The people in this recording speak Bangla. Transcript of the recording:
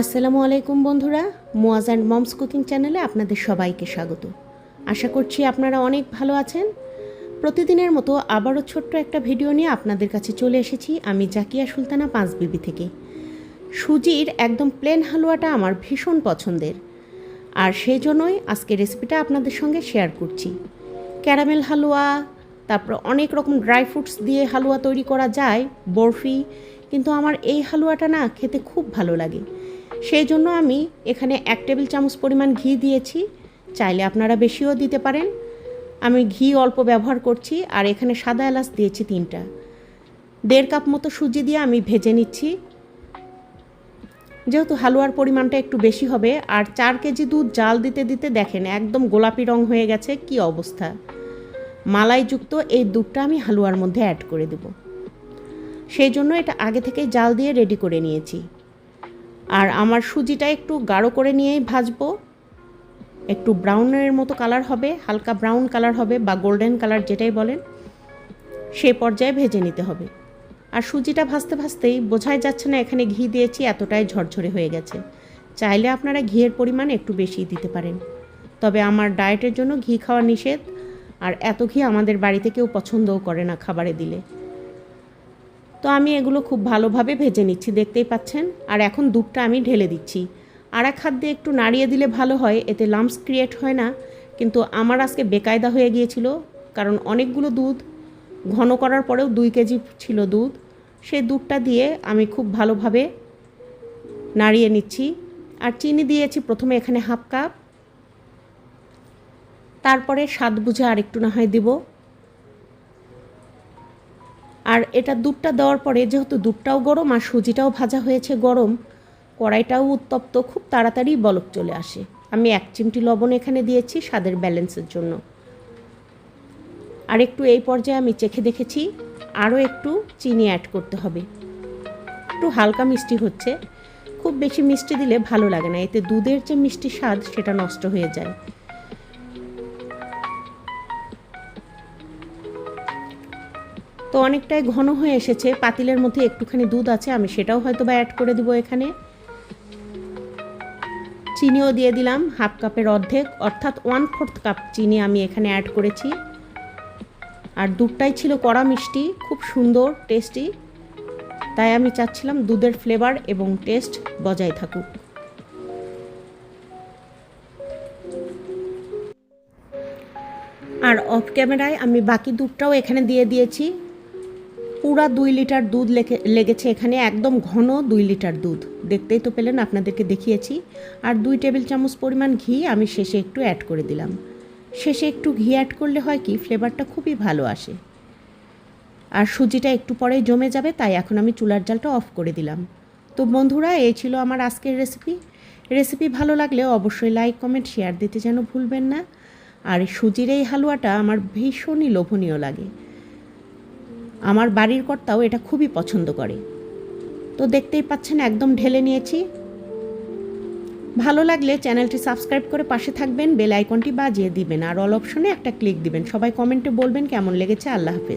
আসসালামু আলাইকুম বন্ধুরা, মোয়াজ অ্যান্ড মমস কুকিং চ্যানেলে আপনাদের সবাইকে স্বাগত। আশা করছি আপনারা অনেক ভালো আছেন। প্রতিদিনের মতো আবারও ছোট্ট একটা ভিডিও নিয়ে আপনাদের কাছে চলে এসেছি আমি জাকিয়া সুলতানা পাঁচ বিবি থেকে। সুজির একদম প্লেন হালুয়াটা আমার ভীষণ পছন্দের। আর সেই জন্যই আজকে রেসিপিটা আপনাদের সঙ্গে শেয়ার করছি। ক্যারামেল হালুয়া, তারপর অনেক রকম ড্রাই ফ্রুটস দিয়ে হালুয়া তৈরি করা যায়, বরফি, কিন্তু আমার এই হালুয়াটা না খেতে খুব ভালো লাগে। সেই জন্য আমি এখানে এক টেবিল চামচ পরিমাণ ঘি দিয়েছি। চাইলে আপনারা বেশিও দিতে পারেন। আমি ঘি অল্প ব্যবহার করছি আর এখানে সাদা এলাচ দিয়েছি তিনটা। দেড় কাপ মতো সুজি দিয়ে আমি ভেজে নিচ্ছি। যেহেতু হালুয়ার পরিমাণটা একটু বেশি হবে আর চার কেজি দুধ জাল দিতে দিতে দেখেন একদম গোলাপি রং হয়ে গেছে, কি অবস্থা। মালাইযুক্ত এই দুধটা আমি হালুয়ার মধ্যে অ্যাড করে দেব। সেই জন্য এটা আগে থেকে জাল দিয়ে রেডি করে নিয়েছি। আর আমার সুজিটা একটু গাঢ় করে নিয়েই ভাজবো। একটু ব্রাউনের মতো কালার হবে, হালকা ব্রাউন কালার হবে বা গোল্ডেন কালার যেটাই বলেন সেই পর্যায়ে ভেজে নিতে হবে। আর সুজিটা ভাজতে ভাজতেই বোঝাই যাচ্ছে না এখানে ঘি দিয়েছি, এতটাই ঝরঝরে হয়ে গেছে। চাইলে আপনারা ঘিয়ের পরিমাণ একটু বেশি দিতে পারেন। তবে আমার ডায়েটের জন্য ঘি খাওয়া নিষেধ, আর এত ঘি আমাদের বাড়িতে কেউ পছন্দও করে না খাবারে দিলে। তো আমি এগুলো খুব ভালোভাবে ভেজে নিচ্ছি, দেখতেই পাচ্ছেন। আর এখন দুধটা আমি ঢেলে দিচ্ছি। আর এক হাত দিয়ে একটু নাড়িয়ে দিলে ভালো হয়, এতে লাম্পস ক্রিয়েট হয় না। কিন্তু আমার আজকে বেকায়দা হয়ে গিয়েছিল, কারণ অনেকগুলো দুধ, ঘন করার পরেও দুই কেজি ছিল দুধ। সেই দুধটা দিয়ে আমি খুব ভালোভাবে নাড়িয়ে নিচ্ছি। আর চিনি দিয়েছি প্রথমে এখানে হাফ কাপ। তারপরে স্বাদ বুঝে আরেকটু না হয় দিব। আর এটা দুধটা দেওয়ার পরে যেহেতু দুধটাও গরম আর সুজিটাও ভাজা হয়েছে গরম, কড়াইটাও উত্তপ্ত, খুব তাড়াতাড়ি বলক চলে আসে। আমি এক চিমটি লবণ এখানে দিয়েছি স্বাদের ব্যালেন্সের জন্য। আর একটু এই পর্যায়ে আমি চেখে দেখেছি আরও একটু চিনি অ্যাড করতে হবে। একটু হালকা মিষ্টি হচ্ছে, খুব বেশি মিষ্টি দিলে ভালো লাগে না, এতে দুধের যে মিষ্টি স্বাদ সেটা নষ্ট হয়ে যায়। তো অনেকটাই ঘন হয়ে এসেছে। পাতিলের মধ্যে একটুখানি দুধ আছে, আমি সেটাও হয়তো বা অ্যাড করে দিব এখানে। চিনিও দিয়ে দিলাম হাফ কাপের অর্ধেক, অর্থাৎ ওয়ান ফোর্থ কাপ চিনি আমি এখানে অ্যাড করেছি। আর দুধটাই ছিল কড়া মিষ্টি, খুব সুন্দর টেস্টি তাই আমি চাচ্ছিলাম দুধের ফ্লেভার এবং টেস্ট বজায় থাকুক। আর অফ ক্যামেরায় আমি বাকি দুধটাও এখানে দিয়ে দিয়েছি। পুরা দুই লিটার দুধ লেগেছে এখানে, একদম ঘন দুই লিটার দুধ। দেখতেই তো পেলেন, আপনাদেরকে দেখিয়েছি। আর দুই টেবিল চামচ পরিমাণ ঘি আমি শেষে একটু অ্যাড করে দিলাম। শেষে একটু ঘি অ্যাড করলে হয় কি ফ্লেভারটা খুবই ভালো আসে। আর সুজিটা একটু পরেই জমে যাবে, তাই এখন আমি চুলার জালটা অফ করে দিলাম। তো বন্ধুরা, এই ছিল আমার আজকের রেসিপি রেসিপি ভালো লাগলে অবশ্যই লাইক কমেন্ট শেয়ার দিতে যেন ভুলবেন না। আর সুজির এই হালুয়াটা আমার ভীষণই লোভনীয় লাগে। আমার বাড়ির কর্তাও এটা খুবই পছন্দ করে। তো দেখতেই পাচ্ছেন, একদম ঢেলে নিয়েছি। ভালো লাগলে চ্যানেলটি সাবস্ক্রাইব করে পাশে থাকবেন, বেল আইকনটি বাজিয়ে দিবেন, আর অল অপশনে একটা ক্লিক দিবেন। সবাই কমেন্টে বলবেন কেমন লেগেছে। আল্লাহ হাফেজ।